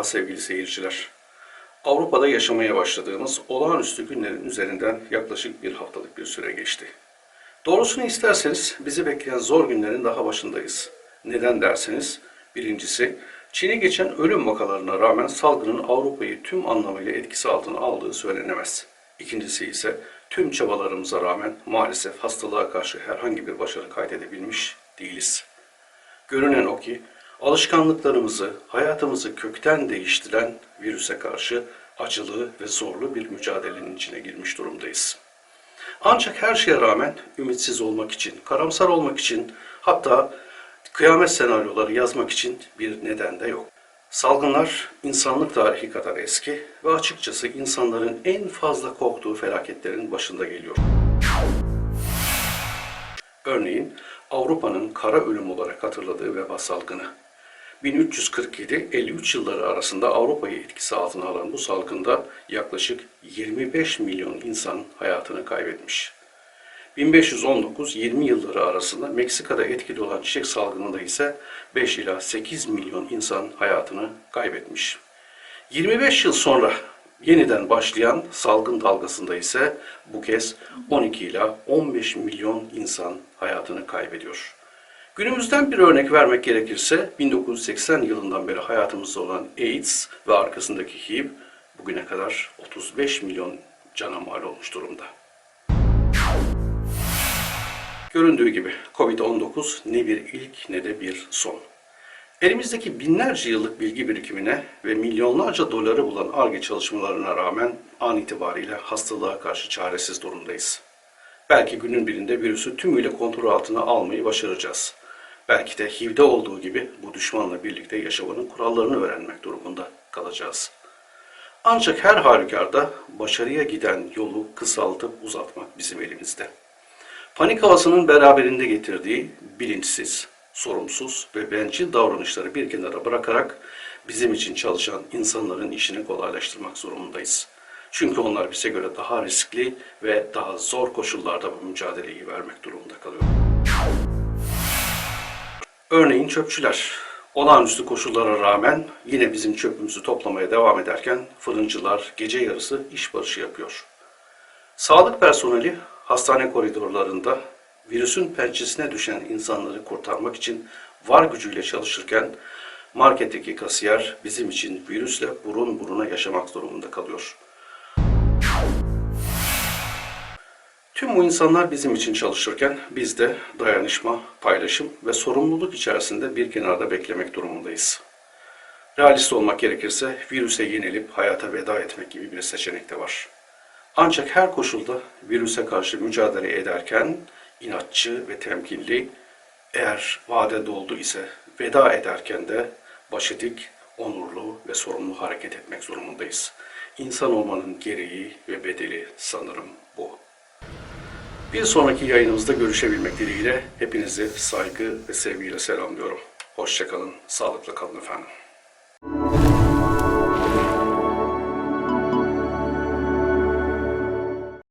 Merhaba sevgili seyirciler. Avrupa'da yaşamaya başladığımız olağanüstü günlerin üzerinden yaklaşık bir haftalık bir süre geçti. Doğrusunu isterseniz bizi bekleyen zor günlerin daha başındayız. Neden derseniz, birincisi Çin'e geçen ölüm vakalarına rağmen salgının Avrupa'yı tüm anlamıyla etkisi altına aldığı söylenemez. İkincisi ise tüm çabalarımıza rağmen maalesef hastalığa karşı herhangi bir başarı kaydedebilmiş değiliz. Görünen o ki alışkanlıklarımızı, hayatımızı kökten değiştiren virüse karşı acılı ve zorlu bir mücadelenin içine girmiş durumdayız. Ancak her şeye rağmen ümitsiz olmak için, karamsar olmak için, hatta kıyamet senaryoları yazmak için bir neden de yok. Salgınlar insanlık tarihi kadar eski ve açıkçası insanların en fazla korktuğu felaketlerin başında geliyor. Örneğin Avrupa'nın kara ölüm olarak hatırladığı veba salgını. 1347-53 yılları arasında Avrupa'yı etkisi altına alan bu salgında yaklaşık 25 milyon insan hayatını kaybetmiş. 1519-20 yılları arasında Meksika'da etkili olan çiçek salgınında ise 5 ila 8 milyon insan hayatını kaybetmiş. 25 yıl sonra yeniden başlayan salgın dalgasında ise bu kez 12 ila 15 milyon insan hayatını kaybediyor. Günümüzden bir örnek vermek gerekirse 1980 yılından beri hayatımızda olan AIDS ve arkasındaki HIV bugüne kadar 35 milyon cana mal olmuş durumda. Göründüğü gibi Covid-19 ne bir ilk ne de bir son. Elimizdeki binlerce yıllık bilgi birikimine ve milyonlarca doları bulan ARGE çalışmalarına rağmen an itibariyle hastalığa karşı çaresiz durumdayız. Belki günün birinde virüsü tümüyle kontrol altına almayı başaracağız. Belki de HIV'de olduğu gibi bu düşmanla birlikte yaşamanın kurallarını öğrenmek durumunda kalacağız. Ancak her halükarda başarıya giden yolu kısaltıp uzatmak bizim elimizde. Panik havasının beraberinde getirdiği bilinçsiz, sorumsuz ve bencil davranışları bir kenara bırakarak bizim için çalışan insanların işini kolaylaştırmak zorundayız. Çünkü onlar bize göre daha riskli ve daha zor koşullarda bu mücadeleyi vermek durumunda kalıyor. Örneğin çöpçüler. Olağanüstü koşullara rağmen yine bizim çöpümüzü toplamaya devam ederken fırıncılar gece yarısı iş barışı yapıyor. Sağlık personeli hastane koridorlarında virüsün pençesine düşen insanları kurtarmak için var gücüyle çalışırken marketteki kasiyer bizim için virüsle burun buruna yaşamak durumunda kalıyor. Tüm bu insanlar bizim için çalışırken biz de dayanışma, paylaşım ve sorumluluk içerisinde bir kenarda beklemek durumundayız. Realist olmak gerekirse virüse yenilip hayata veda etmek gibi bir seçenek de var. Ancak her koşulda virüse karşı mücadele ederken inatçı ve temkinli, eğer vade doldu ise veda ederken de başı dik, onurlu ve sorumlu hareket etmek zorundayız. İnsan olmanın gereği ve bedeli sanırım bu. Bir sonraki yayınımızda görüşebilmek dileğiyle hepinizi saygı ve sevgiyle selamlıyorum. Hoşçakalın, sağlıkla kalın efendim.